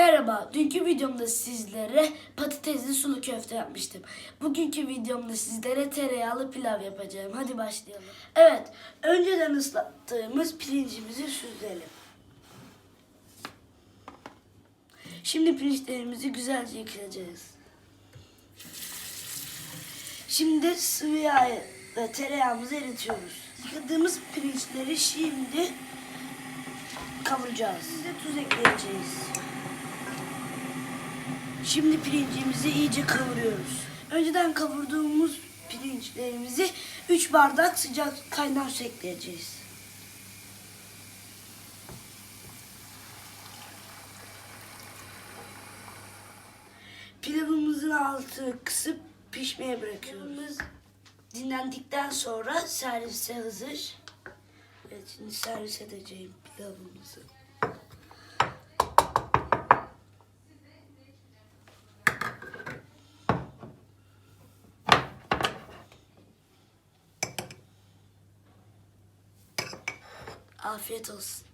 Merhaba, dünkü videomda sizlere patatesli sulu köfte yapmıştım. Bugünkü videomda sizlere tereyağlı pilav yapacağım. Hadi başlayalım. Evet, önceden ıslattığımız pirincimizi süzelim. Şimdi pirinçlerimizi güzelce yıkayacağız. Şimdi sıvı yağ ve tereyağımızı eritiyoruz. Yıkadığımız pirinçleri şimdi kavuracağız. Şimdi tuz ekleyeceğiz. Şimdi pirincimizi iyice kavuruyoruz. Önceden kavurduğumuz pirinçlerimizi 3 bardak sıcak kaynar su ekleyeceğiz. Pilavımızın altını kısıp pişmeye bırakıyoruz. Dinlendikten sonra servise hazır. Evet şimdi servis edeceğim pilavımızı. Afiyet olsun.